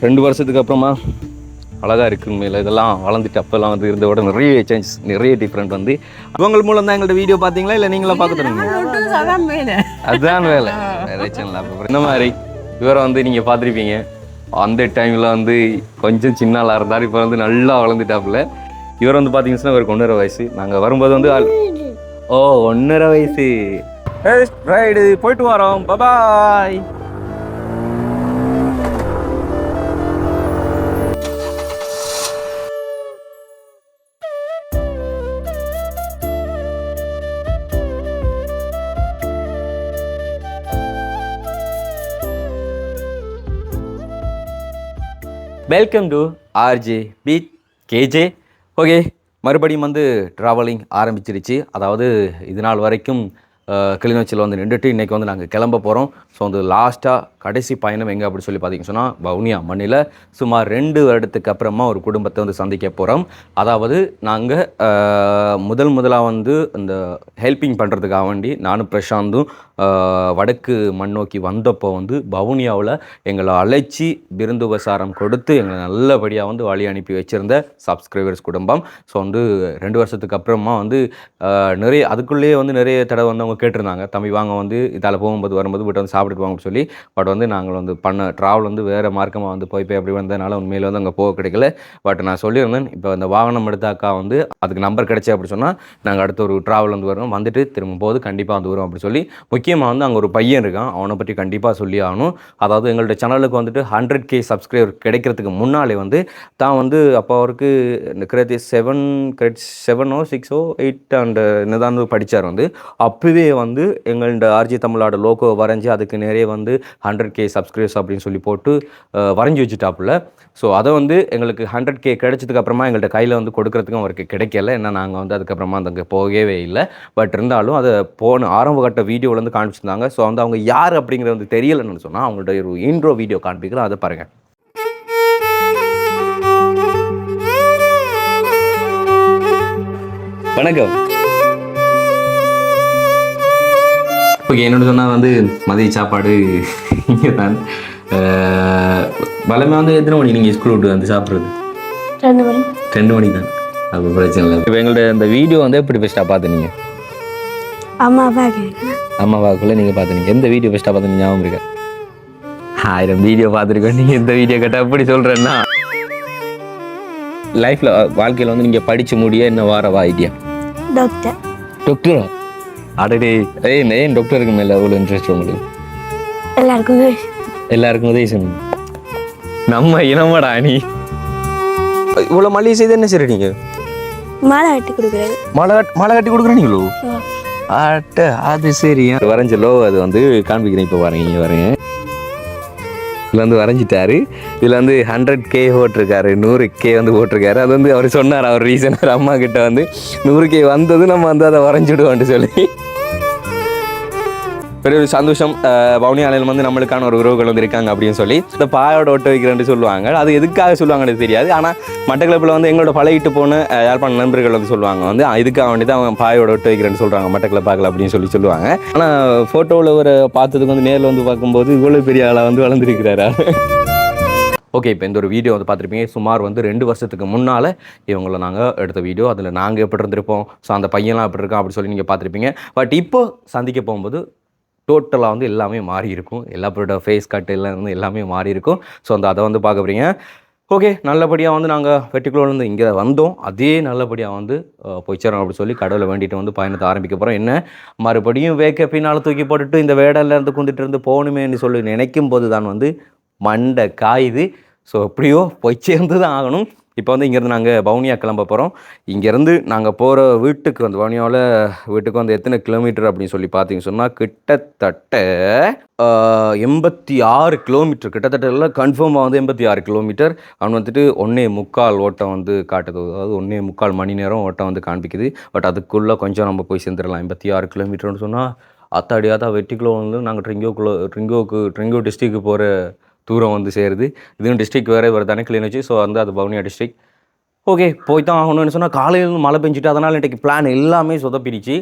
ரெண்டு வருஷத்துக்கு அப்புறமா அழகாக இருக்கு உண்மையில் இதெல்லாம் வளர்ந்துட்டு அப்போல்லாம் வந்து இருந்த விட நிறைய சேஞ்சஸ் நிறைய டிஃப்ரெண்ட் வந்து. அவங்க மூலம் தான் எங்கள்ட்ட வீடியோ பார்த்தீங்களா? இல்லை நீங்களா பார்க்க மேலே. அதுதான் வேலை வேற சேனல் அப்போ. இந்த மாதிரி இவரை வந்து நீங்கள் பார்த்துருப்பீங்க. அந்த டைமில் வந்து கொஞ்சம் சின்ன ஆளாக இருந்தார். இப்போ வந்து நல்லா வளர்ந்துட்டாப்புல. இவர் வந்து பார்த்தீங்கன்னா இவருக்கு ஒன்றரை வயசு. நாங்கள் வரும்போது வந்து ஆள்- ஓ ஒன்றரை வயசு. ரைடு போயிட்டு வரோம். Bye bye welcome to RJ P KJ okay மறுபடியும் வந்து ட்ராவலிங் ஆரம்பிச்சிருச்சு. அதாவது இது நாள் வரைக்கும் கிளிநொச்சியில் வந்து நின்றுட்டு இன்றைக்கி வந்து நாங்கள் கிளம்ப போகிறோம் ஸோ வந்து லாஸ்ட்டாக கடைசி பயணம் எங்கே அப்படி சொல்லி பார்த்தீங்கன்னு சொன்னால் வவுனியா மண்ணில் சுமார் ரெண்டு வருடத்துக்கு அப்புறமா ஒரு குடும்பத்தை வந்து சந்திக்க போகிறோம் அதாவது நாங்கள் முதல் முதலாக வந்து இந்த ஹெல்ப்பிங் பண்ணுறதுக்காக வேண்டி நானும் பிரசாந்தும் வடக்கு மண் நோக்கி வந்தப்போ வந்து வவுனியாவில் எங்களை அழைச்சி விருந்து உபசாரம் கொடுத்து எங்களை நல்லபடியாக வந்து வழி அனுப்பி வச்சுருந்த சப்ஸ்கிரைபர்ஸ் குடும்பம். ஸோ வந்து ரெண்டு வருஷத்துக்கு அப்புறமா வந்து நிறைய அதுக்குள்ளேயே வந்து நிறைய தடவை வந்து அவங்க கேட்டிருந்தாங்க தம்பி வாங்க வந்து இதால் போகும்போது வரும்போது வீட்டை வந்து சாப்பிட்டுட்டு வாங்கன்னு சொல்லி பட் வந்து நாங்கள் வந்து பண்ண ட்ராவல் வந்து வேறு மார்க்கமாக வந்து போய் போய் அப்படி வந்ததுனால உண்மையில் வந்து அங்கே போக கிடைக்கல. பட் நான் சொல்லியிருந்தேன் இப்போ இந்த வாகனம் எடுத்தாக்கா வந்து அதுக்கு நம்பர் கிடைச்சி அப்படி சொன்னால் நாங்கள் அடுத்த ஒரு ட்ராவல் வந்து வரோம் வந்துட்டு திரும்ப போது கண்டிப்பாக வந்து வரும் அப்படி சொல்லி முக்கியமாக வந்து அங்கே ஒரு பையன் இருக்கான் அவனை பற்றி கண்டிப்பாக சொல்லி ஆகணும். அதாவது எங்கள்கிட்ட சேனலுக்கு வந்துட்டு ஹண்ட்ரட் கே சப்ஸ்கிரைபர் கிடைக்கிறதுக்கு முன்னாலே வந்து தான் வந்து அப்போ அவருக்கு இந்த கிரேத்தி செவன் கிரேட் செவனோ சிக்ஸோ எயிட் அண்ட் என்னதான் படித்தார் வந்து அப்போவே வந்து எங்கள்ட ஆர்ஜி தமிழோட லோகோ வரைஞ்சி அதுக்கு நிறைய வந்து ஹண்ட்ரட் கே சப்ஸ்கிரைப்ஸ் அப்படின்னு சொல்லி போட்டு வரைஞ்சி வச்சுட்டாப்புல. ஸோ அதை வந்து எங்களுக்கு ஹண்ட்ரட் கே கிடைச்சதுக்கு அப்புறமா எங்கள்கிட்ட கையில் வந்து கொடுக்கறதுக்கும் அவருக்கு கிடைக்கல. ஏன்னா நாங்கள் வந்து அதுக்கப்புறமா அங்கே போகவே இல்லை. பட் இருந்தாலும் அதை போன ஆரம்ப கட்ட வீடியோவில் காமிச்சிருந்தாங்க ஸோ வந்து அவங்க யார் அப்படிங்கிறது வந்து தெரியலைன்னு சொன்னால் அவங்களோட ஒரு இன்ட்ரோ வீடியோ காண்பிக்கிறோம் அதை பாருங்கள் வணக்கம். ஓகே என்னோட சொன்னால் வந்து மதிய சாப்பாடு இங்கே தான் வளமே வந்து எத்தனை மணி நீங்கள் ஸ்கூல் விட்டு வந்து சாப்பிட்றது? ரெண்டு மணி. ரெண்டு மணி தான் அப்போ பிரச்சனை இல்லை. இப்போ எங்களோட இந்த வீடியோ வந்து எப்படி பெஸ்ட்டாக பார்த்துனீங்க அம்மாவாக்குள்ளே நீங்கள் பார்த்துனீங்க எந்த வீடியோ பெஸ்ட்டாக பார்த்துனீங்க ஞாபகம் இருக்கா? ஆயிரம் வீடியோ பார்த்துருக்கோம். நீங்கள் எந்த வீடியோ கேட்டால் எப்படி சொல்கிறேன்னா லைஃப்பில் வாழ்க்கையில் வந்து நீங்கள் படித்து முடிய என்ன வாரவா ஐடியா டாக்டர் டாக்டரா அடடே. ஏய் ஏன் டாக்டருக்கு மேலே அவ்வளோ இன்ட்ரெஸ்ட் உங்களுக்கு எல்லாருக்கும். எல்லாருக்கும் உதவி செய்யணும். நம்ம இனமாடா நீ இவ்வளோ மளிகை செய்து என்ன சரி நீங்கள் மாலை வெட்டி கொடுக்குறது மழை கட்- மழை கட்டி கொடுக்குறீங்களோ? அட்ட அது சரி. வரைஞ்ச லோ அது வந்து காண்பிக்கிறேன் இப்போ வரேன் இங்கே வரேன். இதில் வந்து வரைஞ்சிட்டாரு. இதில் வந்து ஹண்ட்ரட் கே போட்டிருக்காரு நூறு கே வந்து போட்டிருக்காரு அது வந்து அவர் சொன்னார் அவர் ரீசனர் அம்மா கிட்ட வந்து நூறு கே வந்தது நம்ம வந்து அதை வரைஞ்சிடுவோம்னு சொல்லி. பெரிய ஒரு சந்தோஷம் பவுனி வவுனி ஆலையில் வந்து நம்மளுக்கான ஒரு உறவுகள் வந்து இருக்காங்க அப்படின்னு சொல்லி இந்த பாயோட ஒட்ட வைக்கிறேன்னு சொல்லுவாங்க. அது எதுக்காக சொல்லுவாங்கன்னு தெரியாது. ஆனால் மட்டக்களப்பில் வந்து எங்களோட பழகிட்டு போன யாழ்ப்பாண நண்பர்கள் வந்து சொல்லுவாங்க. வந்து இதுக்காக வேண்டி தான் அவங்க பாயோட ஒட்ட வைக்கிறேன்னு சொல்கிறாங்க மட்டக்களப்பாக்கில் அப்படின்னு சொல்லி சொல்லுவாங்க. ஆனால் ஃபோட்டோவில் ஒரு பார்த்ததுக்கு வந்து நேரில் வந்து பார்க்கும்போது இவ்வளோ பெரிய ஆளாக வந்து வளர்ந்துருக்கிறாரா ஓகே இப்போ இந்த ஒரு வீடியோ வந்து பார்த்துருப்பீங்க. சுமார் வந்து ரெண்டு வருஷத்துக்கு முன்னால் இவங்கள நாங்கள் எடுத்த வீடியோ. அதில் நாங்கள் எப்படி இருந்திருப்போம்? ஸோ அந்த பையன்லாம் எப்படி இருக்கான் அப்படி சொல்லி நீங்கள் பார்த்துருப்பீங்க. பட் இப்போ சந்திக்க போகும்போது டோட்டலாக வந்து எல்லாமே மாறி இருக்கும். எல்லா பேரோட ஃபேஸ் கட் எல்லாம் வந்து எல்லாமே மாறி இருக்கும். ஸோ அந்த அதை வந்து பார்க்க போகிறீங்க ஓகே நல்லபடியாக வந்து நாங்கள் வெட்டிக்குள்ளேருந்து இங்கே வந்தோம். அதே நல்லபடியாக வந்து அஹ், அப்படின்னு சொல்லி கடவுளை வேண்டிட்டு வந்து பயணத்தை ஆரம்பிக்க போகிறோம் என்ன? மறுபடியும் வேக்க பின்னால் தூக்கி போட்டுட்டு இந்த வேடல்ல இருந்து குந்திட்டு இருந்து போகணுமேன்னு சொல்லி நினைக்கும் போது தான் வந்து மண்டை காயுது. ஸோ எப்படியோ போய் சேர்ந்து தான் ஆகணும். இப்போ வந்து இங்கேருந்து நாங்கள் பவுனியா கிளம்ப போகிறோம் இங்கேருந்து நாங்கள் போகிற வீட்டுக்கு வந்து பவுனியாவில் வீட்டுக்கு வந்து எத்தனை கிலோமீட்டர் அப்படின்னு சொல்லி பார்த்தீங்க சொன்னால் கிட்டத்தட்ட எண்பத்தி ஆறு கிலோமீட்டர் கிட்டத்தட்ட எல்லாம் கன்ஃபார்மாக வந்து எண்பத்தி ஆறு கிலோமீட்டர் அவன் வந்துட்டு ஒன்றே முக்கால் ஓட்டம் வந்து காட்டுது. அதாவது ஒன்றே முக்கால் மணி நேரம் ஓட்டம் வந்து காண்பிக்குது. பட் அதுக்குள்ளே கொஞ்சம் நம்ம போய் சேர்ந்துடலாம். எண்பத்தி ஆறு கிலோமீட்டர்னு சொன்னால் அத்தாடியாத்தா வெட்டிக்குள்ளே வந்து நாங்கள் ட்ரிங்கோக்குள்ளே ட்ரிங்கோக்கு ட்ரிங்கோ டிஸ்ட்ரிக்கு போகிற தூரம் வந்து சேருது. இதுவும் டிஸ்ட்ரிக் வேறு வேறு தானே வச்சு ஸோ வந்து அது பவுனியா டிஸ்ட்ரிக் ஓகே போய் தான் ஆகணும்னு சொன்னால் காலையிலேருந்து மழை பெஞ்சிட்டு அதனால் இன்றைக்கு பிளான் எல்லாமே சொதப்பிடுச்சு.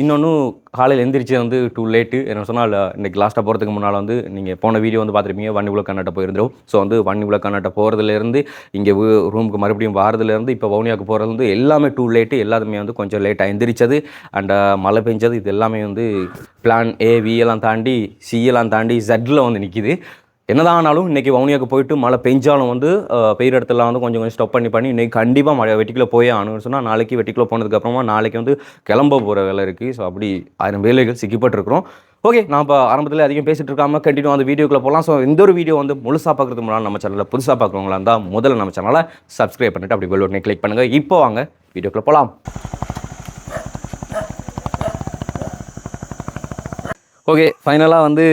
இன்னொன்று காலையில் எந்திரிச்சு வந்து டூ லேட்டு என்ன சொன்னால் இன்றைக்கி லாஸ்ட்டாக போகிறதுக்கு முன்னால் வந்து நீங்கள் போன வீடியோ வந்து பார்த்துருப்பீங்க வன்னி உலக கண்ணாட்ட போயிருந்தோம் ஸோ வந்து வண்டி உலக கண்ணாட்ட போகிறதுலேருந்து இங்கே ரூமுக்கு மறுபடியும் வாரதுலேருந்து இப்போ வவுனியாவுக்கு போகிறதுலேருந்து எல்லாமே டூ லேட்டு எல்லாத்துமே வந்து கொஞ்சம் லேட்டாக எந்திரிச்சது. அண்ட் மழை பெஞ்சது. இது எல்லாமே வந்து பிளான் ஏ வி எல்லாம் தாண்டி சி எல்லாம் தாண்டி ஜெட்டில் வந்து நிற்கிது என்னதான் ஆனாலும் இன்றைக்கி வவுனியாவுக்கு போயிட்டு மழை பெஞ்சாலும் வந்து அஹ், பெய்யுற இடத்துல வந்து கொஞ்சம் கொஞ்சம் ஸ்டப் பண்ணி பண்ணி இன்றைக்கி கண்டிப்பாக மழை வெட்டிக்குள்ளே போயே ஆகணும்னு சொன்னால் நாளைக்கு வெட்டிக்குள்ளே போனதுக்கப்புறமா நாளைக்கு வந்து கிளம்ப போகிற வேலை இருக்குது ஸோ அப்படி ஆயிரம் வேலைகள் சிக்கிப்பட்டிருக்கிறோம் ஓகே நான் இப்போ ஆரம்பத்தில் அதிகம் பேசிட்டு இருக்காமல் கண்டினியூ அந்த வீடியோக்குள்ளே போகலாம் ஸோ இந்த ஒரு வீடியோ வந்து முழுசாக பார்க்குறது முன்னாடி நம்ம சேனலில் புதுசாக பார்க்குறவங்களா இருந்தால் முதல்ல நம்ம சேனலை சப்ஸ்கிரைப் பண்ணிவிட்டு அப்படி பெல் பட்டனை கிளிக் பண்ணுங்கள் இப்போ வாங்க வீடியோக்குள்ளே போகலாம் ஓகே ஃபைனலாக வந்து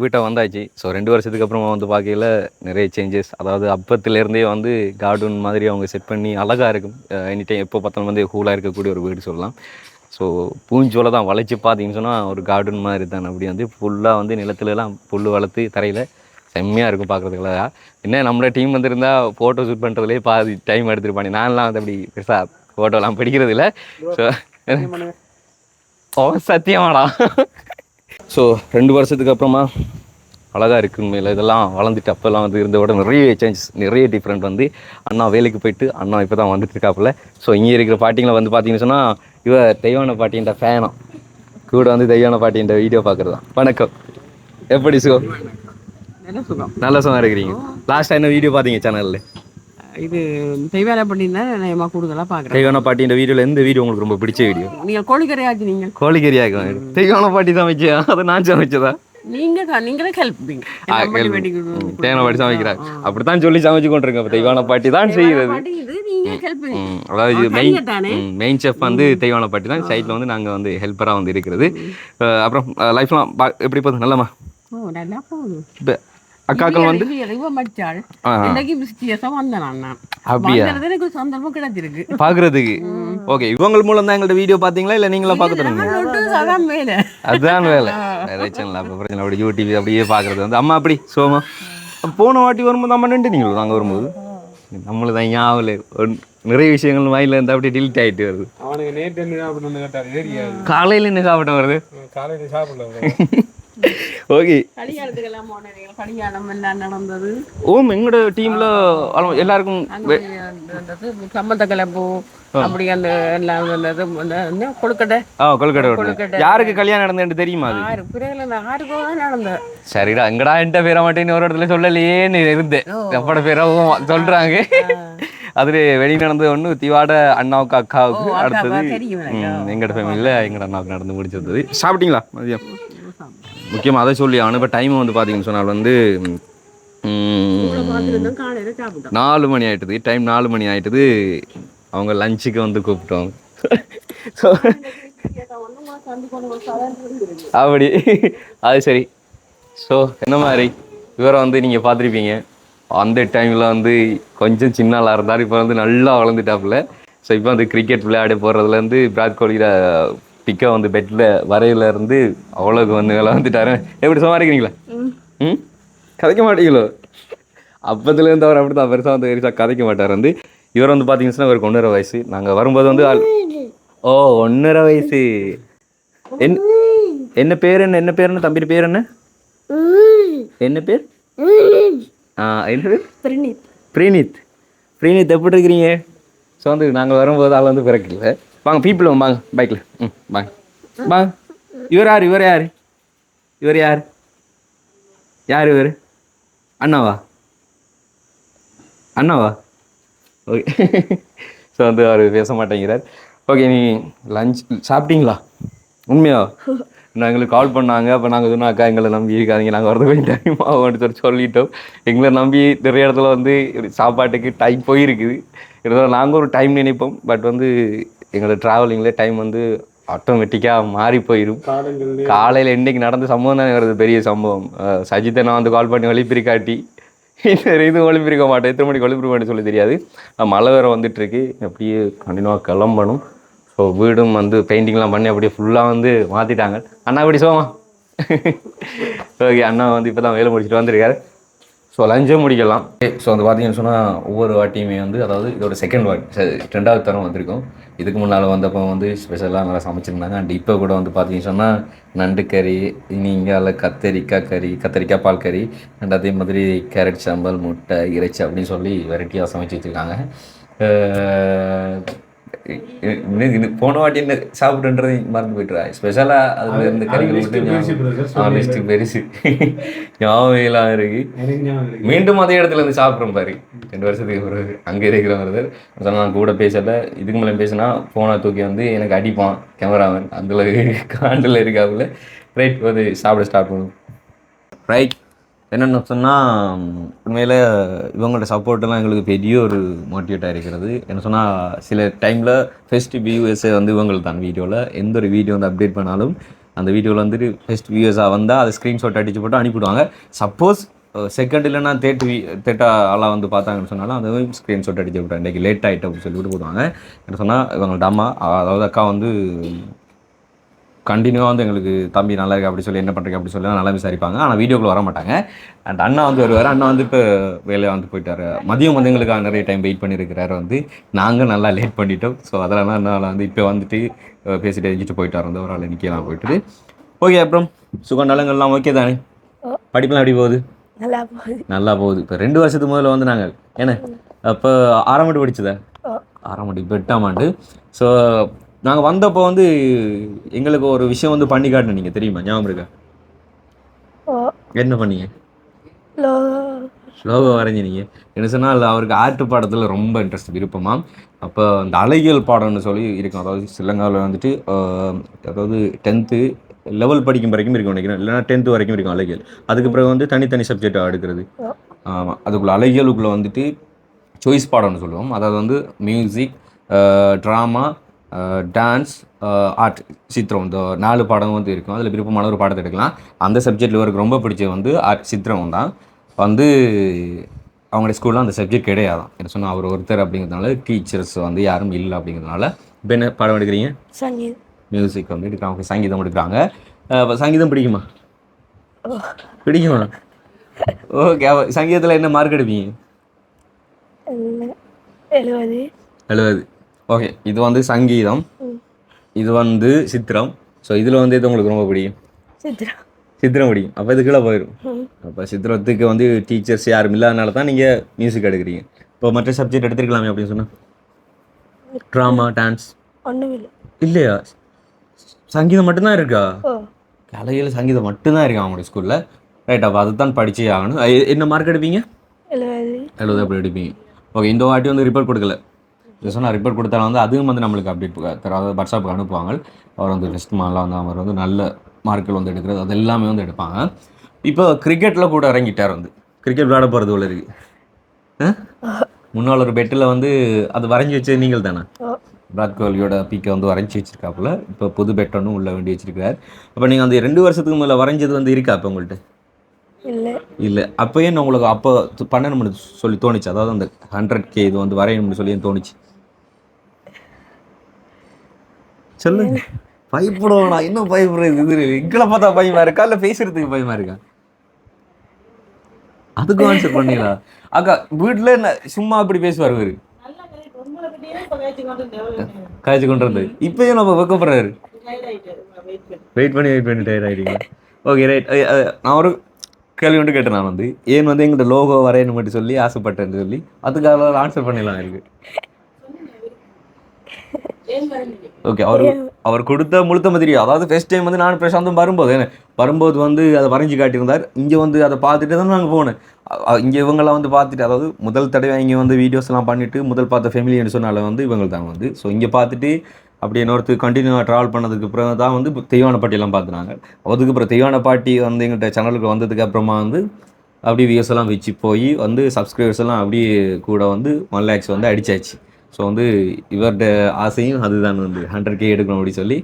வீட்டை வந்தாச்சு. ஸோ ரெண்டு வருஷத்துக்கு அப்புறமா வந்து பார்க்கையில் நிறைய சேஞ்சஸ் அதாவது அப்பத்துலேருந்தே வந்து கார்டன் மாதிரி அவங்க செட் பண்ணி அழகாக இருக்கும். எனி டைம் எப்போ பார்த்தாலும் வந்து கூலாக இருக்கக்கூடிய ஒரு வீடு சொல்லலாம். ஸோ பூஞ்சோலை தான் வளைச்சி பார்த்தீங்கன்னு சொன்னால் ஒரு கார்டன் மாதிரி தான். அப்படி வந்து ஃபுல்லாக வந்து நிலத்துலலாம் புல் வளர்த்து தரையில் செம்மையாக இருக்கும் பார்க்குறதுக்கு அழகா. என்ன நம்மளோட டீம் வந்திருந்தா ஃபோட்டோ ஷூட் பண்ணுறதுலேயே பாதி டைம் எடுத்துருப்பாங்க நான்லாம் வந்து அப்படி பெருசாக ஃபோட்டோலாம் பிடிக்கிறது இல்லை ஸோ ஓ சத்தியமாடா. ஸோ ரெண்டு வருஷத்துக்கு அப்புறமா அழகாக இருக்கு உண்மையில். இதெல்லாம் வளர்ந்துட்டு அப்போல்லாம் வந்து இருந்த விட நிறைய சேஞ்சஸ் நிறைய டிஃப்ரெண்ட் வந்து அண்ணா வேலைக்கு போயிட்டு அண்ணா இப்போ தான் வந்துட்டு இருக்காப்புல. ஸோ இங்கே இருக்கிற பாட்டிங்களை வந்து பார்த்தீங்கன்னு சொன்னால் இவ தெய்வான பாட்டின்ற ஃபேனம் கூட வந்து தெய்வான பாட்டின்ற வீடியோ பார்க்குறது தான் வணக்கம். எப்படி சுகம்? நல்ல சுகம். இருக்கிறீங்க. லாஸ்ட்டாக என்ன வீடியோ பார்த்தீங்க சேனலில் இது தெய்வாலை பண்ணியிருந்தா நான் கூடுதலாக பார்க்குறேன் தெய்வான பாட்டின்ற வீடியோவில் எந்த வீடியோ உங்களுக்கு ரொம்ப பிடிச்ச வீடியோ? நீங்கள் கோழிக்கரையாச்சு நீங்கள். கோழிக்கறியாக தெய்வான பாட்டி சமைச்சா அதை நான் சமைச்சதா? நீங்கள் தான் நீங்களே ஹெல்ப்பிங்க தேனை பாட்டி சமைக்கிறாங்க அப்படித்தான் சொல்லி சமைச்சு கொண்டிருக்கேன். இப்போ தெய்வான பாட்டி தான் செய்கிறது. அதாவது மெயின் மெயின் செஃப் வந்து தெய்வான பாட்டி தான். சைடில் வந்து நாங்கள் வந்து ஹெல்ப்பராக வந்து இருக்கிறது. அப்புறம் லைஃப்லாம் எப்படி போகுது? நல்லம்மா ஓ நல்லா போகுது. அக்காக்கள் வந்து? இவ மச்சாள் ஆ. இன்னைக்கு விசிட்டியஸாக வந்தேன் நான். அப்படியா? வந்தது எனக்கு சந்தர்ப்பம் கிடைச்சிருக்கு. பார்க்குறதுக்கு ஓகே இவங்க மூலம் தான் எங்கள்ட்ட வீடியோ பார்த்தீங்களா? இல்லை நீங்களா விட்டு அதான் வேலை. சேனல் அப்போ பிரச்சனை அப்படி யூடிவி அப்படியே பார்க்குறது வந்து. அம்மா அப்படி சோமா. போன வாட்டி வரும்போது அம்மா நின்று நீங்களும் நாங்கள் வரும்போது? நம்மளுக்கு தான் ஞாபகம். நிறைய விஷயங்கள் வாயில இருந்து அப்படியே டிலீட் ஆகிட்டு வருது. அவனுக்கு நேற்று என்ன ஏரியாது காலையில் என்ன சாப்பிட்ட வருது? காலையில் சாப்பிடல ஓகே. கல்யாணத்துக்கெல்லாம் போனீங்க கல்யாணம் எல்லாம் நடந்தது? ஓம் எங்களோட டீம்ல எல்லாருக்கும் கிளம்பு அப்படி அந்த எல்லாம் வந்தது. அந்த என்ன கொழுக்கட்டை? ஆ கொல்கட்டை. யாருக்கு கல்யாணம் நடந்ததுன்னு தெரியுமா அது? ஆறு பிறகு அந்த ஆறுக்கோ தான் நடந்தது. சரிடா எங்கடா என்கிட்ட பேர மாட்டேன்னு ஒரு இடத்துல சொல்லலையேன்னு இருந்தேன். எப்பட பேரவும் சொல்றாங்க. அதுல வெளி நடந்தது ஒண்ணு திவாட அண்ணாவுக்கு அக்காவுக்கு? அடுத்தது. எங்கட ஃபேமிலியில் எங்கட அண்ணாவுக்கு நடந்து முடிச்சிருந்தது சாப்பிட்டீங்களா மதியம்? முக்கியமாக அதை சொல்லி அவனு இப்போ டைம் வந்து பார்த்தீங்கன்னு சொன்னால் வந்து காலையில் நாலு மணி ஆயிட்டுது. டைம் நாலு மணி ஆயிட்டுது. அவங்க லஞ்சுக்கு வந்து கூப்பிட்டோம். ஸோ அப்படி. அது சரி. ஸோ என்ன மாதிரி? இவரை வந்து நீங்கள் பார்த்துருப்பீங்க. அந்த டைமில் வந்து கொஞ்சம் சின்னாளாக இருந்தார். இப்போ வந்து நல்லா வளர்ந்துட்டாப்புல. ஸோ இப்போ வந்து கிரிக்கெட் விளையாட போகிறதுலேருந்து விராட் கோலியோட பிக்கை வந்து பெட்டில் வரையில இருந்து அவ்வளோக்கு வந்து வளர்ந்துட்டாரு. எப்படி சமாளிக்கிறீங்களா? ம். கதைக்க மாட்டீங்களோ? அப்பத்துலேருந்து அவர் அப்படி தான் பெருசாக வந்து பெருசாக கதைக்க மாட்டார் வந்து. இவர் வந்து பார்த்தீங்கன்னா இவருக்கு ஒன்றரை வயசு. நாங்கள் வரும்போது வந்து ஆள் ஓ ஒன்றரை வயசு. என் என்ன பேர் என்ன? என்ன பேர் என்ன? தம்பி பேர் என்ன? என்ன பேர்? ஆ என்ன பேர்? பிரணீத் பிரீனித். பிரீனித் எப்படி இருக்கிறீங்க ஸோ வந்து நாங்கள் வரும்போது ஆள் வந்து பிறக்கல. வாங்க பீப்புள் வாங்க பைக்கில் ம் வாங்க. வாங்க. இவர் யார் இவர் யார்? இவர் யார்? யார் இவர்? அண்ணாவா? அண்ணாவா? ஓகே ஸோ வந்து அவர் பேச மாட்டேங்கிறார். ஓகே நீ லஞ்ச் சாப்பிட்டீங்களா? உண்மையா? எங்களுக்கு கால் பண்ணாங்க. அப்போ நாங்கள் சொன்னோம் அக்கா எங்களை நம்பி இருக்காதீங்க. நாங்கள் வரது கொஞ்சம் டைம் ஆகும்னு சொல்லி சொல்லிட்டோம். எங்களை நம்பி நிறைய இடத்துல வந்து சாப்பாட்டுக்கு டைம் போயிருக்குது. இருந்தாலும் நாங்கள் ஒரு டைம் நினைப்போம். பட் வந்து எங்களோட ட்ராவலிங்கில் டைம் வந்து ஆட்டோமேட்டிக்காக மாறி போயிடும் காலையில் இன்னைக்கு நடந்த சம்பவம் தான் வருது பெரிய சம்பவம். சஜித்தை நான் வந்து கால் பண்ணி ஒளிப்பிரி காட்டி இந்த இது ஒளிப்பிரிக்க மாட்டேன். எத்தனை மணிக்கு ஒளிப்பிரி மாட்டேன் சொல்லி தெரியாது. மழை வேற வந்துட்டு இருக்கு அப்படியே கண்டினியூவாக கிளம்பணும். ஸோ வீடும் வந்து பெயிண்டிங்லாம் பண்ணி அப்படியே ஃபுல்லாக வந்து மாற்றிட்டாங்க அண்ணா இப்படி சோமா ஓகே அண்ணா வந்து இப்போ தான் வேலை முடிச்சுட்டு வந்திருக்காரு. ஸோ லஞ்சே முடிக்கலாம். ஸோ வந்து பார்த்தீங்கன்னு சொன்னால் ஒவ்வொரு வாட்டியுமே வந்து அதாவது இதோட செகண்ட் வாட்டி ரெண்டாவது தரம் வந்திருக்கும். இதுக்கு முன்னால் வந்தப்போ வந்து ஸ்பெஷலாக நல்லா சமைச்சிருந்தாங்க. அண்ட் இப்போ கூட வந்து பார்த்தீங்கன்னு சொன்னால் நண்டு கறி நீங்கள் கத்தரிக்காய் கறி கத்தரிக்காய் பால் கறி அண்ட் அதே மாதிரி கேரட் சாம்பல் முட்டை இறைச்சி அப்படின்னு சொல்லி வெரைட்டியாக சமைச்சு வச்சுருக்காங்க. இது போன வாட்டி என்ன சாப்பிட்டுன்றது மறந்து போயிட்டுறா. ஸ்பெஷலாக அதுல இருந்து அது கறிகள் மட்டும் லிஸ்ட்டு பெருசு ஞாபகம் இருக்கு. எனக்கு ஞாபகம் இருக்கு. மீண்டும் அதே இடத்துல இருந்து சாப்பிட்றோம் பாரு. ரெண்டு வருஷத்துக்கு பிறகு அங்கே இருக்கிறவங்க சொன்னா நான் கூட பேசல. இதுக்கு மேலே பேசினா ஃபோனை தூக்கி வந்து எனக்கு அடிப்பான் கேமராமேன் அதில் காண்டில் இருக்காப்புல. ரைட் வந்து சாப்பிட ஸ்டார்ட் பண்ணும். ரைட் என்னென்ன சொன்னால் உண்மையில் இவங்களோட சப்போர்ட்டெல்லாம் எங்களுக்கு பெரிய ஒரு மோட்டிவேட்டாக இருக்கிறது. என்ன சொன்னால் சில டைமில் ஃபஸ்ட் வியூஎஸை வந்து இவங்களுக்கு தான் வீடியோவில் எந்த ஒரு வீடியோ வந்து அப்டேட் பண்ணாலும் அந்த வீடியோவில் வந்துட்டு ஃபஸ்ட் வியூஎஸாக வந்தால் அதை ஸ்க்ரீன்ஷாட் அடிச்சு போட்டு அனுப்பிவிடுவாங்க. சப்போஸ் செகண்ட் இல்லைன்னா தேர்ட் தேட்டா தேர்ட்டா ஆளாக வந்து பார்த்தாங்கன்னு சொன்னாலும் அதை ஸ்க்ரீன்ஷாட் அடிச்சு விட்டேன் இன்றைக்கி லேட் ஆகிட்டு அப்படின்னு சொல்லிட்டு போடுவாங்க. என்ன சொன்னால் இவங்கள்ட்ட அம்மா அதாவது அக்கா வந்து கண்டினியூவாக வந்து எங்களுக்கு தம்பி நல்லா இருக்கு? அப்படி சொல்லி என்ன பண்ணுறீங்க அப்படி சொல்லி நல்லா விசாரிப்பாங்க. ஆனால் வீடியோக்குள்ள வர மாட்டாங்க. அண்ட் அண்ணா வந்து வருவார். அண்ணா வந்து இப்போ வேலையை வந்து போயிட்டாரு. மதியம் வந்து எங்களுக்கு நிறைய டைம் வெயிட் பண்ணியிருக்கிறாரு வந்து. நாங்கள் நல்லா லேட் பண்ணிட்டோம். ஸோ அதெல்லாம் அண்ணாவில் வந்து இப்போ வந்துட்டு பேசிட்டு எரிஞ்சிட்டு போயிட்டார் வந்து ஒரு ஆள் நிற்கலாம் போயிட்டு ஓகே அப்புறம் சுகம் நலங்கள்லாம் ஓகே தானே? படிப்புலாம் எப்படி போகுது? நல்லா போகுது. நல்லா போகுது. இப்போ ரெண்டு வருஷத்துக்கு முதல்ல வந்து நாங்கள் என்ன? அப்போ ஆறாம் ஆண்டு படிச்சதா? ஆறாம் ஆண்டு இப்போ எட்டாம் ஆண்டு. ஸோ நாங்கள் வந்தப்போ வந்து எங்களுக்கு ஒரு விஷயம் வந்து பண்ணி காட்டின நீங்கள் தெரியுமா? ஞாபகம் இருக்கா? என்ன பண்ணீங்க? வரைஞ்சி நீங்கள் என்ன சொன்னால் அவருக்கு ஆர்ட் பாடத்தில் ரொம்ப இன்ட்ரெஸ்ட் விருப்பமா. அப்போ அந்த அழகியல் பாடம்னு சொல்லி இருக்கும். அதாவது ஸ்ரீலங்காவில் வந்துட்டு அதாவது டென்த்து லெவல் படிக்கும் வரைக்கும் இருக்கும் நினைக்கிறேன். இல்லைன்னா டென்த்து வரைக்கும் இருக்கும் அழகியல். அதுக்கு பிறகு வந்து தனித்தனி சப்ஜெக்டாக எடுக்கிறது. ஆமாம் அதுக்குள்ள அழகியலுக்குள்ளே வந்துட்டு சாய்ஸ் பாடம்னு சொல்லுவோம். அதாவது வந்து மியூசிக் ட்ராமா டான்ஸ் ஆர்ட் சித்திரம் இந்த நாலு பாடம் வந்து இருக்கும். அதில் விருப்பமான ஒரு பாடத்தை எடுக்கலாம். அந்த சப்ஜெக்டில் இவருக்கு ரொம்ப பிடிச்சது வந்து ஆர்ட் சித்திரம் தான். வந்து அவங்களுடைய ஸ்கூலில் அந்த சப்ஜெக்ட் கிடையாதான் என்ன சொன்னால் அவர் ஒருத்தர் அப்படிங்கிறதுனால டீச்சர்ஸ் வந்து யாரும் இல்லை அப்படிங்கிறதுனால. இப்போ என்ன பாடம் எடுக்கிறீங்க? சங்கீதம். மியூசிக் வந்து எடுக்கிறாங்க. சங்கீதம் எடுக்கிறாங்க. சங்கீதம் பிடிக்குமா? பிடிக்குமா? ஓகே. சங்கீதத்தில் என்ன மார்க் எடுப்பீங்க? எழுபது எழுபது ஓகே இது வந்து சங்கீதம். இது வந்து சித்திரம். ஸோ இதில் வந்து இது உங்களுக்கு ரொம்ப பிடிக்கும்? சித்திரம். சித்திரம் பிடிக்கும். அப்போ இது கீழே போயிடும். அப்போ சித்திரத்துக்கு வந்து டீச்சர்ஸ் யாரும் இல்லாதனால தான் நீங்கள் மியூசிக் எடுக்கிறீங்க. இப்போ மற்ற சப்ஜெக்ட் எடுத்துருக்கலாமே அப்படின்னு சொன்னால் ட்ராமா டான்ஸ் ஒன்றும் இல்லை இல்லையா? சங்கீதம் மட்டும்தான் இருக்கா? கலையில் சங்கீதம் மட்டும்தான் இருக்கா அவங்களுடைய ஸ்கூலில் ரைட் அப்போ அதை தான் படிச்சே ஆகணும். என்ன மார்க் எடுப்பீங்க? எழுபது. அப்படி எடுப்பீங்க. ஓகே இந்த வாட்டி வந்து ரிப்போர்ட் கொடுக்கல. இது சொன்னால் ரிப்போர்ட் கொடுத்தாலும் வந்து அதுவும் வந்து நம்மளுக்கு அப்டேட் தராது வாட்ஸ்அப்புக்கு அனுப்புவாங்க. அவர் வந்து டெஸ்ட் மாலாம் வந்து அவர் வந்து நல்ல மார்க்கில் வந்து எடுக்கிறது அது எல்லாமே வந்து எடுப்பாங்க. இப்போ கிரிக்கெட்டில் கூட இறங்கிட்டார் வந்து. கிரிக்கெட் விளையாட போகிறது உள்ள இருக்கு? முன்னால் ஒரு பெட்டில் வந்து அது வரைஞ்சி வச்சது நீங்கள் தானே? விராட் கோலியோட பீக்கை வந்து வரைஞ்சி வச்சிருக்காப்புல. இப்போ புது பெட் ஒன்றும் உள்ள வேண்டி வச்சிருக்காரு அப்போ நீங்கள் அந்த ரெண்டு வருஷத்துக்கு மேலே வரைஞ்சது வந்து இருக்கா அப்போ உங்கள்கிட்ட இல்லை. இல்லை. அப்போ ஏன் உங்களுக்கு அப்போ பண்ணணும்னு சொல்லி தோணுச்சு? அதாவது அந்த ஹண்ட்ரட் கே இது வந்து வரையணும்னு சொல்லி தோணுச்சு? சொல்லு பயப்படுவானா இன்னும் பயப்படுறது? இது எங்களை பார்த்தா பயமா இருக்கா? இல்லை பேசுறதுக்கு பயமா இருக்கா? அதுக்கும் ஆன்சர் பண்ணீங்களா அக்கா வீட்டில் என்ன சும்மா அப்படி பேசுவார் இவரு. காய்ச்சி கொண்டு வந்து இப்பயும் நம்ம வைக்கப்படுறாரு. வெயிட் பண்ணி வெயிட் பண்ணி டயர்ட் ஆகிட்டீங்களா ஓகே ரைட் நான் ஒரு கேள்வி ஒன்று கேட்டேன் நான் வந்து. ஏன் வந்து எங்கிட்ட லோகோ வரையணும் மட்டும் சொல்லி ஆசைப்பட்டேன்னு சொல்லி அதுக்காக ஆன்சர் பண்ணிடலாம் இருக்கு ஓகே அவர் அவர் கொடுத்த முழுத்த மாதிரி அதாவது ஃபர்ஸ்ட் டைம் வந்து நான் பிரசாந்தும் வரும்போது என்ன வரும்போது வந்து அதை வரைஞ்சி காட்டியிருந்தார். இங்கே வந்து அதை பார்த்துட்டு தான் நாங்கள் போனேன். இங்கே இவங்கெல்லாம் வந்து பார்த்துட்டு அதாவது முதல் தடவை இங்கே வந்து வீடியோஸ்லாம் பண்ணிட்டு முதல் பார்த்த ஃபேமிலின்னு சொன்னால வந்து இவங்க தான் வந்து. ஸோ இங்கே பார்த்துட்டு அப்படி இன்னொருத்து கண்டினியூவாக ட்ராவல் பண்ணதுக்கு அப்புறம் தான் வந்து தெய்வான பாட்டியெல்லாம் பார்த்துனாங்க. அதுக்கு அப்புறம் தெய்வான பாட்டி வந்து எங்கள்கிட்ட சேனலுக்கு வந்ததுக்கு அப்புறமா வந்து அப்படியே வியூஸ் எல்லாம் வச்சு போய் வந்து சப்ஸ்கிரைபர்ஸ் எல்லாம் அப்படியே கூட வந்து ஒன் லேக்ஸ் வந்து அடிச்சாச்சு. ஸோ வந்து இவர்கிட்ட ஆசையும் அதுதான் வந்து ஹண்ட்ரட் கே எடுக்கணும் அப்படின்னு சொல்லி.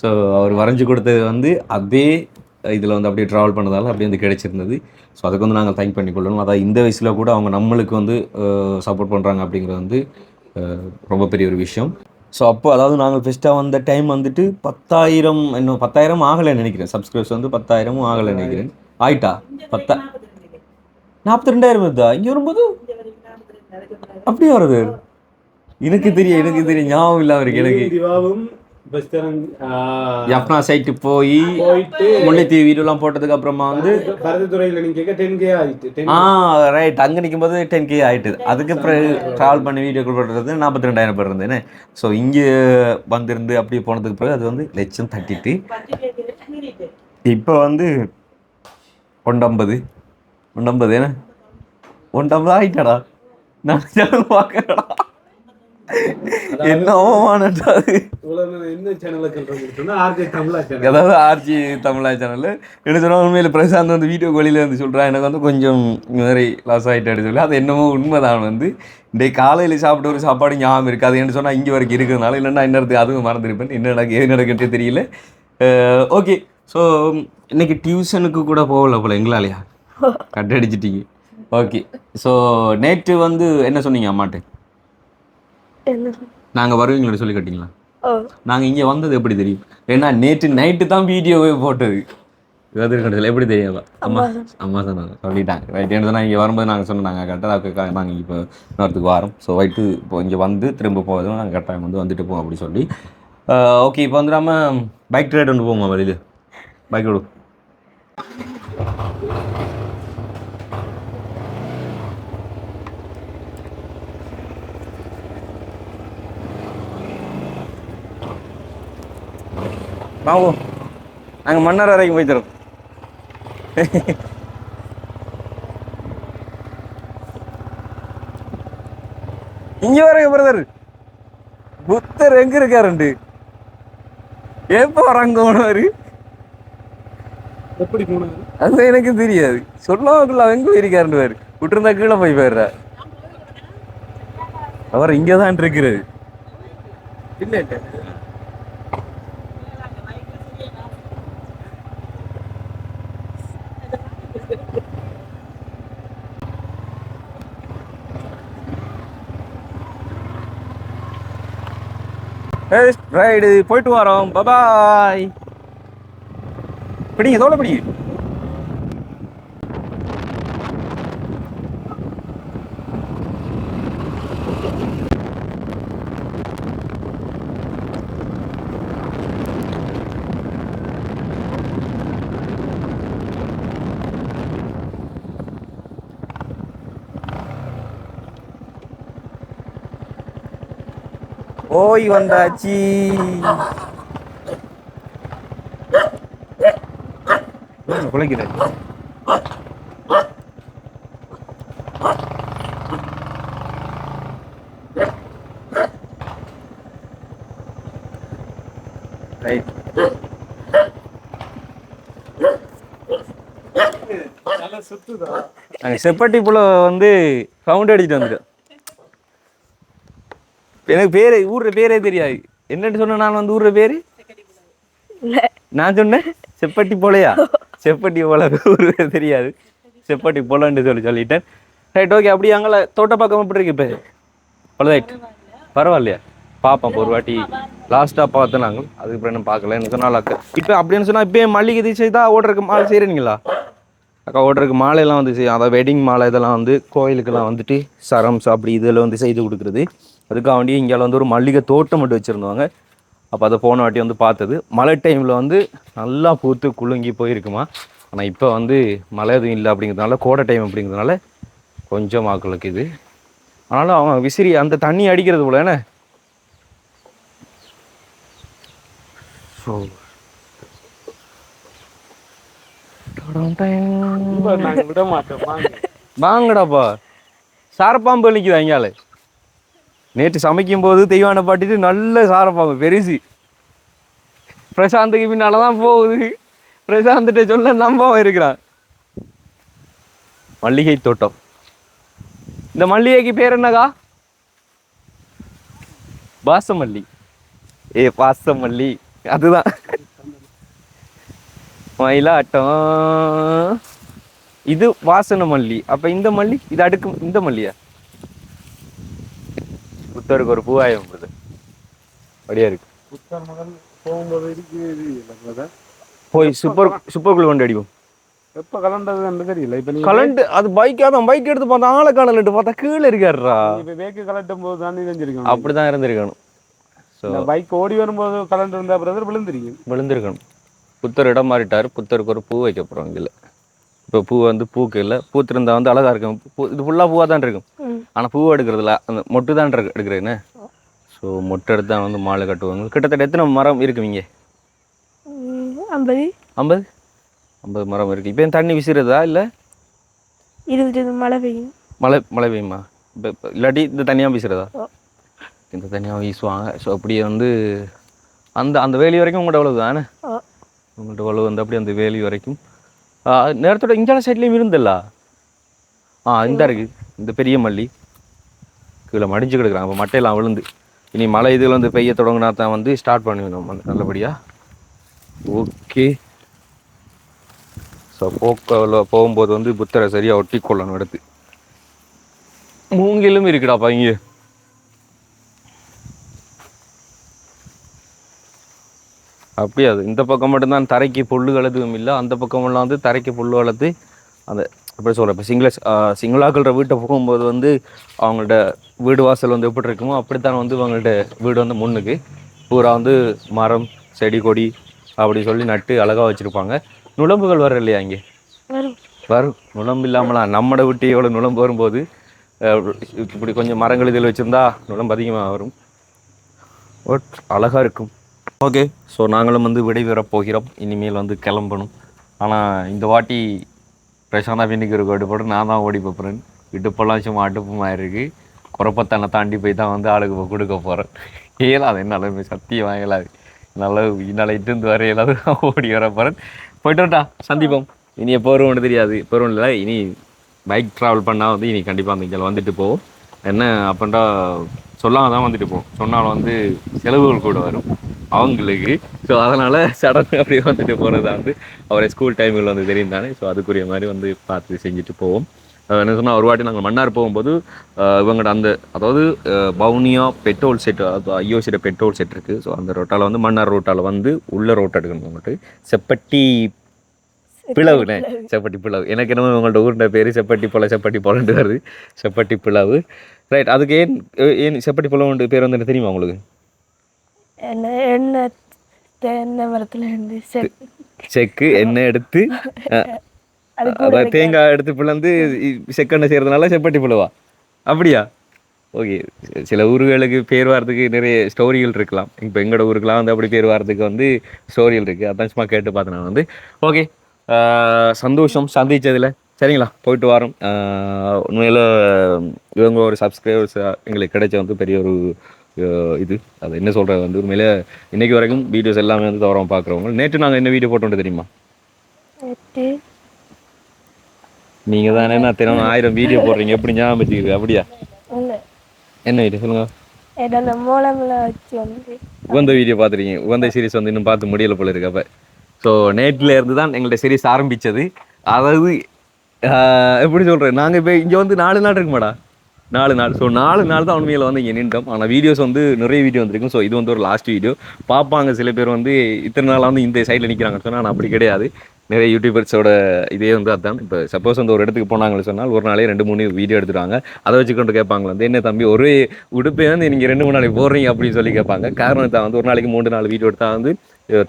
ஸோ அவர் வரைஞ்சி கொடுத்தது வந்து அதே இதில் வந்து அப்படியே ட்ராவல் பண்ணதால் அப்படியே வந்து கிடைச்சிருந்தது. ஸோ அதுக்கு வந்து நாங்கள் தேங்க் பண்ணிக்கொள்ளணும் அதான் இந்த வயசில் கூட அவங்க நம்மளுக்கு வந்து சப்போர்ட் பண்ணுறாங்க அப்படிங்கிறது வந்து ரொம்ப பெரிய ஒரு விஷயம். ஸோ அப்போ அதாவது நாங்கள் ஃபஸ்ட்டாக வந்த டைம் வந்துட்டு பத்தாயிரம் இன்னும் பத்தாயிரம் ஆகலை நினைக்கிறேன். சப்ஸ்கிரைப்ஸ் வந்து பத்தாயிரமும் ஆகலை நினைக்கிறேன். ஆயிட்டா? பத்தா நாற்பத்தி ரெண்டாயிரம் வருதா? இங்கே வரும்போது? அப்படியே வருது. எனக்கு தெரியும் எனக்கு தெரியும். ஞாபகம் இல்லாம இருக்கு எனக்கு. திவாவும் யப்னா சைட்டு போய் முல்லைத்தீவு வீடியோலாம் போட்டதுக்கு அப்புறமா வந்து பரதத்துறையில டென் கே ஆயிட்டு 10K. ஆ ரைட் அங்கே நிற்கும்போது டென் கே ஆயிட்டுது அதுக்கு பிறகு ட்ராவல் பண்ணி வீடியோ கால் பண்ணுறது நாற்பத்தி ரெண்டாயிரம் பேர் இருந்தேன்னு ஸோ இங்கே வந்திருந்து அப்படியே போனதுக்கு பிறகு அது வந்து லட்சம் தட்டிட்டு. இப்போ வந்து ஒண்டம்பது. ஒண்டம்பது என்ன? ஒண்டம்பது ஆயிட்டாடா? நான் பார்க்கறடா என்ன என்ன சேனல்ல சொல்றோம் ஆர்ஜே தமிழா சேனல் அதாவது ஆர்ஜி தமிழா சேனல் என்ன சொன்னால் உண்மையில் பிரசாந்த் வந்து வீடியோ கோலியில் வந்து சொல்கிறான் எனக்கு வந்து கொஞ்சம் இந்த மாதிரி லாஸ் ஆகிட்டாரு சொல்லி. அது என்னமோ உண்மைதான் வந்து. இன்றைக்கு காலையில் சாப்பிட்ட ஒரு சாப்பாடு ஞாபகம் இருக்குது. அது என்ன சொன்னால் இங்கே வரைக்கும் இருக்கிறதுனால இல்லைன்னா இன்னொருத்துக்கு அதுவும் மறந்துருப்பேன் என்ன நடக்கு எது நடக்குன்றே தெரியல. ஓகே ஸோ இன்னைக்கு டியூஷனுக்கு கூட போகல போல எங்களாலையா? கட் அடிச்சிட்டீங்க ஓகே ஸோ நேற்று வந்து என்ன சொன்னீங்க அம்மாட்ட? என்ன? நாங்கள் வருவீங்களோட சொல்லி கட்டிங்களா ஓ நாங்கள் இங்கே வந்தது எப்படி தெரியும்? ஏன்னா நேற்று நைட்டு தான் வீடியோவே போட்டது. கதிர்கண்டத்தில் எப்படி தெரியாதா அம்மா அம்மா சொன்னாங்க. சொல்லிட்டாங்க. ரைட் என்ன சொன்னால் இங்கே வரும்போது நாங்கள் சொன்னாங்க கரெக்டாக நாங்கள் இப்போ இன்னொருத்துக்கு வரோம். ஸோ வைட்டு இப்போ இங்கே வந்து திரும்ப போவதும் நாங்கள் கரெக்டாக வந்து வந்துட்டு போவோம் அப்படி சொல்லி. ஓகே இப்போ வந்து நம்ம பைக் ரைட் ஒன்று போவோமா வெளியில் பைக் ரோடு வாங்குவோம் நாங்கள் மன்னர் வரைக்கும் போய் தரோம். இங்க வரைக்கும் பிரதர் புத்தர் எங்க இருக்காருண்டு? எப்போ வராங்கோனவர் எப்படி போனது அது எனக்கு தெரியாது. சொல்லாமக்குள்ள எங்க போயிருக்காருன்னு விட்டுருந்தா கீழே போய் போயிடுற. அவர் இங்கே தான் இருக்கிறது. இல்ல இல்ல. ரைடு போயிட்டு வரோம். பபாய் பிடிங்க தோலை பிடிங்க. ஓய் வந்தாச்சு. சுத்துதா? நாங்கள் செப்பட்டி புல வந்து சவுண்ட் அடிச்சுட்டு வந்துட்டோம். எனக்கு பேர் ஊர்ற பேரே தெரியாது. என்னன்னு சொன்ன நான் வந்து ஊர்ற பேர்? இல்லை நான் சொன்னேன் செப்பட்டி போலையா? செப்பட்டி போல ஊர் தெரியாது. செப்பட்டி போலன்னு சொல்லி சொல்லிட்டேன். ரைட் ஓகே அப்படி அங்கே தோட்டப்பாக்கம் எப்படி இருக்கு இப்போ? பழுதாயிட்டு பரவாயில்லையா? பார்ப்போம் இப்போ ஒரு வாட்டி லாஸ்ட்டாக பார்த்தோம் நாங்கள் அதுக்கப்புறம் என்ன பார்க்கல. எனக்கு சொன்னால் அக்கா இப்போ அப்படின்னு சொன்னால் இப்போ மல்லிகை தீசை தான் ஓடுறதுக்கு மாலை செய்கிறீங்களா அக்கா ஓடுறதுக்கு மாலையெல்லாம் வந்து செய்யும். அதாவது வெட்டிங் மாலை இதெல்லாம் வந்து கோயிலுக்கெல்லாம் வந்துட்டு சரம்ஸ் அப்படி இதெல்லாம் வந்து செய்து கொடுக்குறது. அதுக்காக வேண்டி இங்கே வந்து ஒரு மல்லிகை தோட்டம் மட்டும் வச்சுருந்தாங்க. அப்போ அதை போன வாட்டி வந்து பார்த்தது. மழை டைமில் வந்து நல்லா பூத்து குலுங்கி போயிருக்குமா. ஆனால் இப்போ வந்து மழை எதுவும் இல்லை அப்படிங்கிறதுனால கோடை டைம் அப்படிங்கிறதுனால கொஞ்சம் ஆக்களுக்கு இது. ஆனாலும் அவன் விசிறி அந்த தண்ணி அடிக்கிறது போல என்ன? ஸோ வாங்கடாப்பா சாரப்பாம்பு நிற்குது அங்கால நேற்று சமைக்கும் போது தெய்வானை பாட்டிட்டு நல்ல சாரப்பாங்க பெருசு பிரசாந்துக்கு பின்னால் தான் போகுது. பிரசாந்துட்ட சொல்ல நம்பவும் இருக்கிறான். மல்லிகை தோட்டம். இந்த மல்லிகைக்கு பேர் என்னக்கா? பாசமல்லி ஏ பாசமல்லி அதுதான். மயிலாட்டம் இது வாசன மல்லி. அப்ப இந்த மல்லி இது அடுக்கு இந்த மல்லியா? புத்தருக்கு ஒரு பூவாயம் வருது அப்படியே இருக்கு. புத்தர் முதல் போகும்போது இருக்கு. போய் சூப்பர் சூப்பர் குழு கொண்டு அடிப்போம். எப்ப கலண்டதுன்னு தெரியல. இப்ப கலண்டு அது பைக்காக தான் பைக் எடுத்து பார்த்தா ஆளை காணலன்ட்டு பார்த்தா கீழே இருக்காருடா. இப்ப வேக்கு கலட்டும் போது தான் தெரிஞ்சிருக்கணும். அப்படிதான் இருந்திருக்கணும். ஸோ பைக் ஓடி வரும்போது கலண்டு இருந்தா பிரதர் விழுந்திருக்கும். விழுந்திருக்கணும். புத்தர் இடம் மாறிட்டார். புத்தருக்கு ஒரு பூ வைக்க போகிறோம் இதில் இப்போ பூ வந்து பூக்கு இல்லை. பூத்திருந்தா வந்து அழகா இருக்கும். பூ இது ஃபுல்லாக பூவாக தான் இருக்கும். ஆனால் பூ எடுக்கிறதுல அந்த மொட்டு தான் எடுக்கிறேன்னு ஸோ மொட்டை எடுத்து தான் வந்து மாலை கட்டுவாங்க. கிட்டத்தட்ட எத்தனை மரம் இருக்குவீங்க ஐம்பது. ஐம்பது? ஐம்பது மரம் இருக்குது இப்போ தண்ணி விசிறதா இல்லை? இருபது மழை பெய்யும். மழை மழை பெய்யுமா? இப்போ இல்லாட்டி இந்த தனியாக வீசுறதா? ஓ. இந்த தனியாக வீசுவாங்க. ஸோ அப்படியே வந்து அந்த அந்த வேலி வரைக்கும் உங்கள்கிட்ட உழவு தானே? உங்கள்கிட்ட உழவு வந்து அப்படியே அந்த வேலி வரைக்கும். நேரத்தோட இஞ்சால சைட்லேயும் இருந்தல்ல? ஆ இந்த இருக்கு. இந்த பெரிய மல்லி. கீழே மடிஞ்சு கிடக்குறாங்க. அப்போ மட்டையெல்லாம் விழுந்து. இனி மழை இதில் வந்து பெய்ய தொடங்கினா தான் வந்து ஸ்டார்ட் பண்ணிடணும் வந்து நல்லபடியாக ஓகே. ஸோ போக்கில் போகும்போது வந்து புத்தரை சரியாக ஒட்டி கொள்ளணும் எடுத்து மூங்கிலும் இருக்குடாப்பா இங்கே அப்படியாது. இந்த பக்கம் மட்டும்தான் தரைக்கு புல் எதுவும் இல்லை அந்த பக்கமெல்லாம் வந்து தரைக்கு புல் வளர்த்து அந்த எப்படி சொல்கிறேன் இப்போ சிங்கள சிங்களாக்கள்ற வீட்டை போகும்போது வந்து அவங்கள்ட்ட வீடு வாசல் வந்து எப்படி இருக்குமோ அப்படித்தான் வந்து அவங்கள்ட்ட வீடு வந்து முன்னுக்கு. பூரா வந்து மரம் செடி கொடி அப்படி சொல்லி நட்டு அழகாக வச்சுருப்பாங்க. நுழம்புகள் வர இல்லையா இங்கே? வரும். வரும். நுழம்பு இல்லாமலாம் நம்மட விட்டு எவ்வளோ நுழம்பு வரும்போது இப்படி கொஞ்சம் மரங்கள் இதில் வச்சுருந்தா நுழம்பு அதிகமாக வரும். பட் அழகாக இருக்கும். ஓகே ஸோ நாங்களும் வந்து விடைபெறப் போகிறோம். இனிமேல் வந்து கிளம்பணும். ஆனால் இந்த வாட்டி பிரசாந்தா பின்னிக்கு ஒரு கோடு போட்டு நான் தான் ஓடி போகிறேன் இடுப்பெல்லாம் சும்மா அடுப்புமாக இருக்குது குறப்பத்தனை தாண்டி போய் தான் வந்து ஆளுக்கு கொடுக்க போகிறேன் இயலாது என்னால் சத்தியம் இயலாது. என்னால் என்னால் இட்டு வர இயலாது. ஓடி வர போகிறேன் போயிட்டு வரட்டா சந்திப்போம். இனி எப்போ தெரியாது. இப்போ இல்லை. இனி பைக் ட்ராவல் பண்ணால் வந்து இனி கண்டிப்பாக அந்த இங்கே வந்துட்டு போவோம். என்ன அப்படின்டா சொல்லாமல் தான் வந்துட்டு போவோம். சொன்னாலும் வந்து செலவுகள் கூட வரும். அவங்களுக்கு ஸோ அதனால் சடனாக அப்படியே வந்துட்டு போகிறது வந்து அவரை ஸ்கூல் டைமில் வந்து தெரியும் தானே. ஸோ அதுக்குரிய மாதிரி வந்து பார்த்து செஞ்சுட்டு போவோம். என்ன சொன்னால் ஒரு வாட்டி நாங்கள் மன்னார் போகும்போது இவங்கட அந்த அதாவது பவுனியா பெட்ரோல் செட் அதாவது ஐயோசியோட பெட்ரோல் செட் இருக்குது ஸோ அந்த ரோட்டால் வந்து மன்னார் ரோட்டால் வந்து உள்ள ரோட் எடுக்கணும் உங்கள்கிட்ட செப்பட்டி பிளவுண்ணே செப்பட்டி பிளவு. எனக்கு என்னமோ உங்கள்ட்ட ஊருண்ட பேர் செப்பட்டி போல செப்பட்டி போலன்ட்டு வருது. செப்பட்டி பிளவு. ரைட் அதுக்கு ஏன் ஏன் செப்பட்டி பிளவுன்ற பேர் வந்து என்ன தெரியுமா உங்களுக்கு? என்ன எண்ணெய் தென்னை மரத்துல இருந்து செக்கு எண்ணெய் எடுத்து தேங்காய் எடுத்து பிளந்து செக்கெண்ணெய் செய்கிறதுனால செப்பட்டி பிளவா? அப்படியா? ஓகே. சில ஊர்களுக்கு பேர் வாரத்துக்கு நிறைய ஸ்டோரிகள் இருக்கலாம். இப்போ எங்களோட ஊருக்குலாம் வந்து அப்படி பேர் வாரத்துக்கு வந்து ஸ்டோரிகள் இருக்குது அதான் சும்மா கேட்டு பார்த்தேன் நான் வந்து. ஓகே. சந்தோஷம் சந்திச்சதுல. சரிங்களா? போயிட்டு வரோம். உண்மையில இவங்க ஒரு சப்ஸ்கிரைபர்ஸ் எங்களுக்கு கிடைச்ச வந்து பெரிய ஒரு இது. அது என்ன சொல்கிறது வந்து உண்மையில இன்னைக்கு வரைக்கும் வீடியோஸ் எல்லாமே வந்து தவறாம பார்க்குறவங்க நேற்று நாங்கள் என்ன வீடியோ போட்டோம் தெரியுமா? நீங்கள் தானே நான் தினம் ஆயிரம் வீடியோ போடுறீங்க? எப்படி ஞாபகம் வச்சுக்கிறது அப்படியா? என்ன வீடியோ சொல்லுங்க? உகந்த வீடியோ பார்த்துருக்கீங்க. உகந்த சீரிஸ் வந்து இன்னும் பார்த்து முடியல போல இருக்கு அப்போ. ஸோ நேட்டில் இருந்து தான் எங்கள்ட்ட சீரிஸ் ஆரம்பிச்சது. அதாவது எப்படி சொல்கிறேன் நாங்கள் இப்போ இங்கே வந்து நாலு நாள் இருக்குமாடா? நாலு நாள். ஸோ நாலு நாள் தான் உண்மையில் வந்து இங்கே நின்றோம். ஆனால் வீடியோஸ் வந்து நிறைய வீடியோ வந்திருக்கும். ஸோ இது வந்து ஒரு லாஸ்ட் வீடியோ பார்ப்பாங்க சில பேர் வந்து இத்தனை நாளாக வந்து இந்த சைடில் நிற்கிறாங்க சொன்னால் நான் அப்படி கிடையாது. நிறைய யூடியூபர்ஸோட இதே வந்து அதுதான் இப்போ சப்போஸ் வந்து ஒரு இடத்துக்கு போனாங்கன்னு சொன்னால் ஒரு நாளே ரெண்டு மூணு வீடியோ எடுத்துருவாங்க அதை வச்சுக்கொண்டு கேட்பாங்க வந்து என்ன தம்பி ஒரே உடுப்பே வந்து நீங்கள் ரெண்டு மூணு நாளைக்கு போடுறீங்க அப்படின்னு சொல்லி கேட்பாங்க. காரணம் தான் வந்து ஒரு நாளைக்கு மூணு நாலு வீடியோ எடுத்தால் வந்து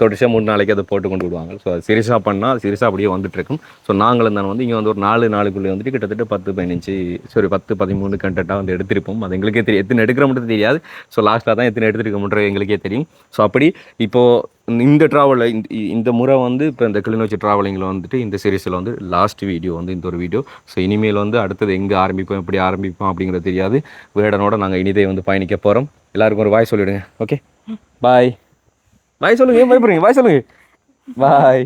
தொடர்ச்சியாக மூணு நாளைக்கு அதை போட்டு கொண்டு விடுவாங்க. ஸோ அது சீரியஸாக பண்ணால் அது சீரியஸாக அப்படியே வந்துட்டுருக்கும். ஸோ நாங்களும் தான் வந்து இங்கே வந்து ஒரு நாலு நாளுக்குள்ளே வந்துட்டு கிட்டத்தட்ட பத்து பதினஞ்சு சாரி பத்து பதிமூணு கண்டெட்டாக வந்து எடுத்திருப்போம். அது எங்களுக்கே தெரியும் எத்தனை எடுக்கிற மட்டும் தெரியாது. ஸோ லாஸ்ட்டாக தான் எத்தனை எடுத்திருக்க முடியும் எங்களுக்கே தெரியும். ஸோ அப்படி இப்போது இந்த ட்ராவலில் இந்த இந்த முறை வந்து இப்போ இந்த கிளிநொச்சி ட்ராவலிங்கில் வந்துட்டு இந்த சீரீஸில் வந்து லாஸ்ட் வீடியோ வந்து இந்த ஒரு வீடியோ ஸோ இனிமேல் வந்து அடுத்தது எங்கே ஆரம்பிப்போம் எப்படி ஆரம்பிப்போம் அப்படிங்கிறது தெரியாது. வேடனோட நாங்கள் இனிதே வந்து பயணிக்க போகிறோம் எல்லாருக்கும் ஒரு வாய் சொல்லிவிடுங்க ஓகே பாய் பாய் சொல்லுங்க ஏன் பயப்படுறீங்க? பாய் சொல்லுங்க. பாய்